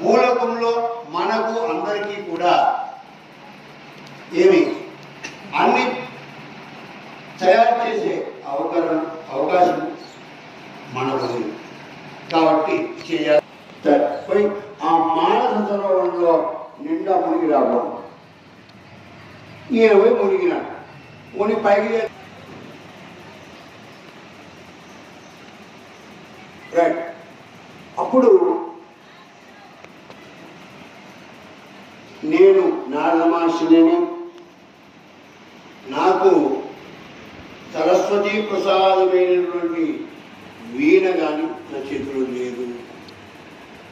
మూలకంలో మనకు అందరికీ కూడా ఏమి? అన్ని తయారు చేసే అవకాశం అవకాశం మనకు ఉంది. కాబట్టి చేయాలి. పోయి ఆ మానస సరోవరంలో నిండా మునిగి రావడం. ఈయన పోయి మునిగినాడు ముని పైకి రైట్ అప్పుడు నేను నారదమాషిని నాకు సరస్వతి ప్రసాదమైనటువంటి వీణ కానీ నా చేతిలో లేదు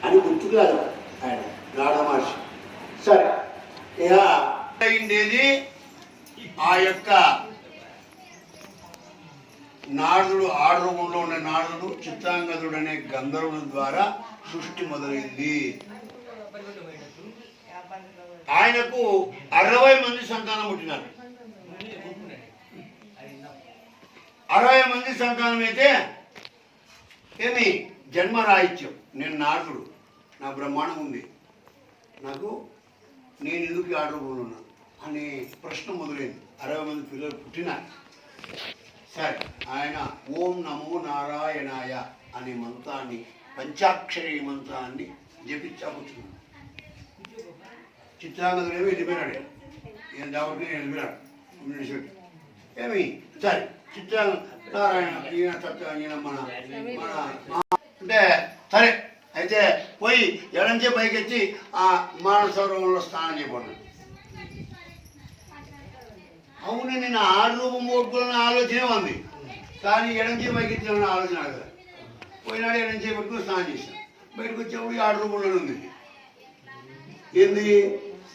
అని గుర్తుకాదు ఆయన నారదమాషి సరే ఇక అయిండేది ఆ యొక్క నారదుడు ఆడరూపంలో ఉన్న నారదుడు చిత్రాంగదుడు అనే గంధర్వుల ద్వారా సృష్టి మొదలైంది. ఆయనకు అరవై మంది సంతానం పుట్టినారు. అరవై మంది సంతానం అయితే ఏమి? జన్మరాహిత్యం నేను నాటుడు నా బ్రహ్మాండం ఉంది. నాకు నేను ఎందుకు ఈ ఉన్నాను అనే ప్రశ్న మొదలైంది. అరవై మంది పిల్లలు పుట్టినారు. సరే ఆయన ఓం నమో నారాయణాయ అనే మంత్రాన్ని పంచాక్షరి మంత్రాన్ని జపించా కూర్చున్నాడు ఏమి వెళ్ళిపోయినాడు. నేను కాబట్టి నేను వెళ్ళిపోయినాడు. వినేశ్వరుడు. ఏమి? సరే చిత్రాంగ నారాయణ ఈయన సత్య ఈయన మన మన అంటే సరే అయితే పోయి ఎడంచే పైకెత్తి ఆ మానసరోవరంలో స్నానం చేయబడ్డాడు అవును నేను ఆ రూపం పోట్టుకున్న ఆలోచనే ఉంది కానీ ఎడంచే పైకి ఎత్తిన ఆలోచన కదా పోయినాడు ఎడంచే పట్టుకుని స్నానం చేశాను బయటకు వచ్చేప్పుడు ఈ ఆరు రూపంలోనే ఉంది. ఏంది?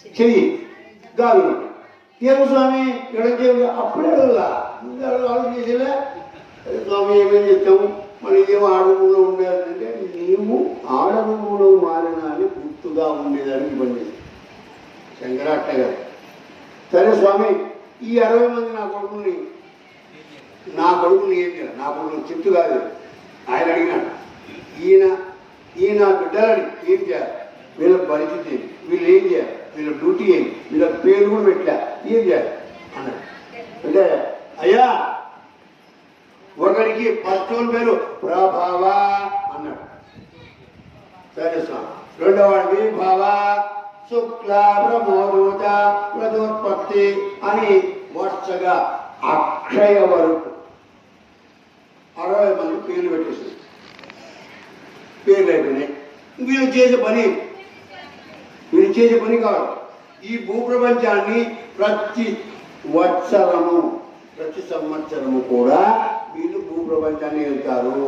చెయ్యి. గాలి ఏమో స్వామి ఎడంచే అప్పుడే కదా ముందు ఆలోచన చేసేలే స్వామి ఏమేమి చెప్తాము మరి ఏమో ఆడరూపంలో ఉండేదంటే నీవు ఆడరూపంలో మారిన అని గుర్తుగా ఉండేదానికి పనిచేసి శంకరాట్ట గారు. సరే స్వామి ఈ అరవై మంది నా కొడుకుని నా కొడుకుని ఏం చేయాలి నా కొడుకుని చెప్తు కాదు. ఆయన అడిగినాడు. ఈయన ఈయన బిడ్డలని ఏం చేయాలి? వీళ్ళ పరిస్థితి ఏంటి? వీళ్ళు ఏం చేయాలి? వీళ్ళ డ్యూటీ ఏంటి వీళ్ళ పేరు కూడా పెట్టా ఏం చేయాలి? అన్నాడు అంటే అయ్యా ఒకరికి ఫస్ట్ పేరు ప్రభావ అన్నాడు. సరే స్వామి. రెండవ వాడికి భావ శుక్ల బ్రహ్మోదూత ప్రదోత్పత్తి అని వరుసగా అక్షయ వరకు. అరవై మంది పేర్లు పెట్టేసి పేర్లు అయిపోయినాయి. వీళ్ళు చేసే పని చేసే పని కాదు. ఈ భూప్రపంచాన్ని ప్రతి వత్సరము ప్రతి సంవత్సరము కూడా వీళ్ళు భూప్రపంచాన్ని వెళ్తారు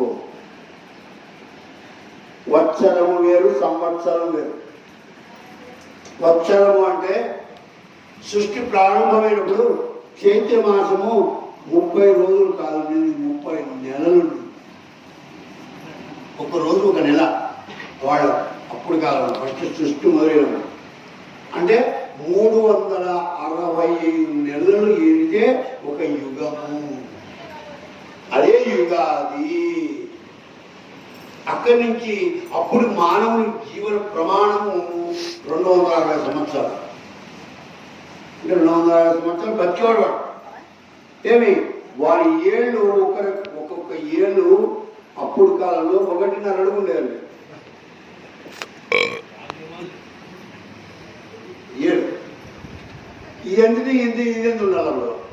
వత్సరము వేరు సంవత్సరం వేరు. వత్సరము అంటే సృష్టి ప్రారంభమైనప్పుడు చైత్య మాసము ముప్పై రోజులు కాదు నేను ముప్పై నెలలు ఒక రోజు ఒక నెల. వాళ్ళ అప్పుడు కాలం ఫస్ట్ సృష్టి మొదలైనప్పుడు. అంటే మూడు వందల అరవై ఐదు నెలలు ఎరిగే ఒక యుగము. అదే యుగాది. అక్కడి నుంచి అప్పుడు మానవుని జీవన ప్రమాణము రెండు వందల అరవై సంవత్సరాలు. అంటే రెండు వందల అరవై సంవత్సరాలు బతికేవాడు వాడు. ఏమి? వారి ఏళ్ళు ఒకరి ఒక్కొక్క ఏళ్ళు అప్పుడు కాలంలో ఒకటిన్నర అడుగు ఉండేదండి ఏడు ఇవన్నీ ఇది ఇది ఉండాలి అప్పుడు